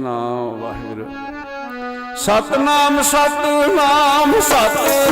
ਨਾਮ ਵਾਹਿਗੁਰੂ। ਸਤਨਾਮ ਸਤਨਾਮ ਸਤਨਾਮ